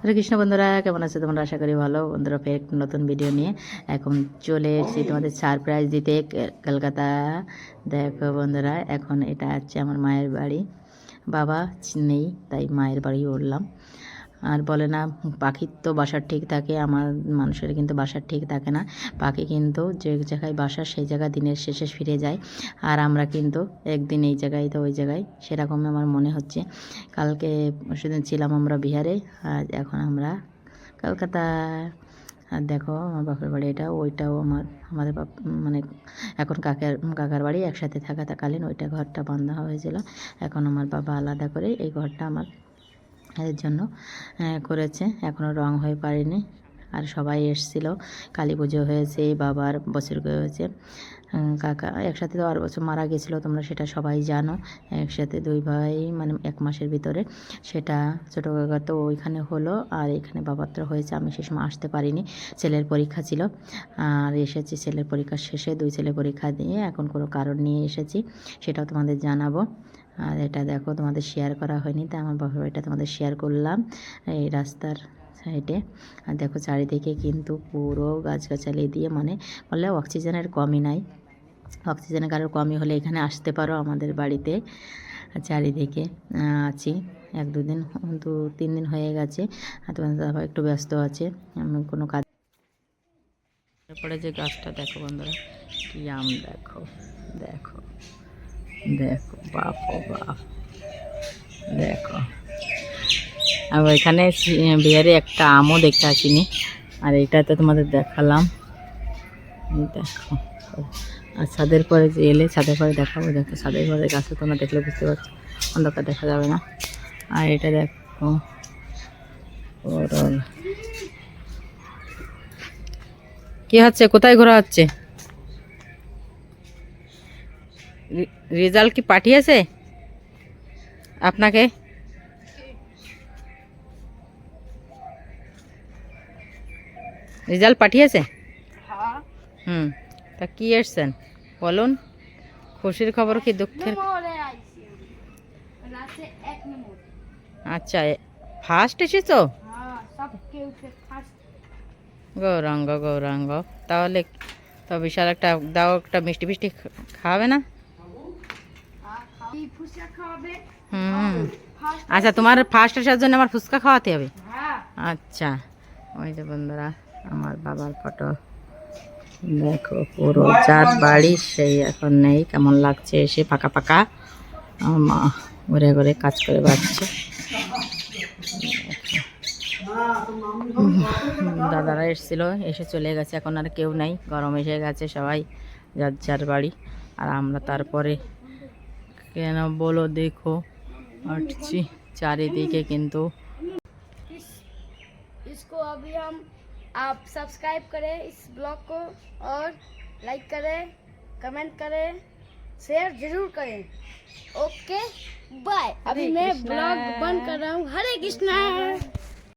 হরে কৃষ্ণ বন্ধুরা, কেমন আছে তোমরা? আশা করি ভালো। বন্ধুরা, ফের নতুন ভিডিও নিয়ে এখন চলে এসেছি তোমাদের সারপ্রাইজ দিতে কলকাতা। দেখো বন্ধুরা, এখন এটা আছে আমার মায়ের বাড়ি। বাবা নেই, তাই মায়ের বাড়ি উঠলাম আর বলে না, পাখির তো বাসার ঠিক থাকে, আমার মানুষের কিন্তু বাসার ঠিক থাকে না। পাখি কিন্তু যে জায়গায় বাসা, সেই জায়গায় দিনের শেষে ফিরে যায়। আর আমরা কিন্তু একদিন এই জায়গায় তো ওই জায়গায়, সেরকমই আমার মনে হচ্ছে। কালকে সেদিন ছিলাম আমরা বিহারে আর এখন আমরা কলকাতা। আর দেখো, আমার বাপের বাড়ি এটা, ওইটাও আমার, আমাদের বাপ মানে এখন কাকার কাকার বাড়ি একসাথে থাকা থাকালীন ওইটা ঘরটা বন্ধ হয়েছিল। এখন আমার বাবা আলাদা করে এই ঘরটা আমার এর জন্য করেছে। এখনও রং হয়ে পারেনি। আর সবাই এসছিল। কালী পুজো হয়েছে, বাবার বছর হয়েছে। কাকা, একসাথে তো আর বছর মারা গেছিল, তোমরা সেটা সবাই জানো। একসাথে দুই ভাই মানে এক মাসের ভিতরে। সেটা ছোটো কাকা তো ওইখানে হলো, আর এখানে বাবার তো হয়েছে। আমি সে সময় আসতে পারিনি। ছেলের পরীক্ষা ছিল। আর এসেছি, ছেলের পরীক্ষা শেষে দুই ছেলে পরীক্ষা দিয়ে এখন কোনো কারণ নিয়ে এসেছি, সেটাও তোমাদের জানাব। আর এটা দেখো, তোমাদের শেয়ার করা হয়নি, তাই আমার বাবার এটা তোমাদের শেয়ার করলাম এই রাস্তার সাইডে আর দেখো, চারিদিকে কিন্তু পুরো গাছগাছালি দিয়ে মানে বললে অক্সিজেনের কমই নাই। অক্সিজেনের কারোর কমই হলে এখানে আসতে পারো আমাদের বাড়িতে। চারিদিকে আছি। এক দুদিন, দু, তিন দিন হয়ে গেছে, আর তোমাদের একটু ব্যস্ত আছে, আমি কোনো কাজ তারপরে যে গাছটা দেখো বন্ধুরা, কি আম দেখো দেখো দেখো। বাপ বাপ। দেখো। আর সি- বিহারে একটা আমও দেখতে আসিনি। আর এটা তো তোমাদের দেখালাম। দেখো। আর ছাদের পরে যে এলে ছাদের পরে দেখাবো। দেখো, ছাদের পরে গাছে তোমরা দেখলে বুঝতে পারছ। অন্ধকার দেখা যাবে না। আর এটা দেখো কি হচ্ছে? কোথায় ঘোরা হচ্ছে? রেজাল্ট কি পাঠিয়েছে আপনাকে? রেজাল্ট পাঠিয়েছে হুম তা কি এসছেন বলুন। খুশির খবর কি দুঃখের আচ্ছা ফার্স্ট এসেছ? গৌরাঙ্গ গৌরাঙ্গ। তাহলে তো বিশাল একটা দাও একটা মিষ্টি মিষ্টি খাওয়াবে না? হুম। আচ্ছা তোমার ফার্স্ট আসার জন্য আমার ফুচকা খাওয়াতে হবে? আচ্ছা। ওই যে বন্ধুরা আমার বাবার ফটো দেখো পুরো চার বাড়ি সেই এখন নেই কেমন লাগছে এসে ফাঁকা আমার মা ঘুরে ঘুরে কাজ করে বেড়াচ্ছে দাদারা এসেছিল এসে চলে গেছে এখন আর কেউ নাই গরম এসে গেছে সবাই যার যার বাড়ি। আর আমরা তারপরে কেন বলো দেখো হাঁটছি চারিদিকে কিন্তু इस इसको अभी हम आप सब्सक्राइब करें इस ब्लॉग को और लाइक करें कमेंट करें शेयर जरूर करें ओके बाय अभी मैं ब्लॉग बंद कर रहा हूँ हरे कृष्णा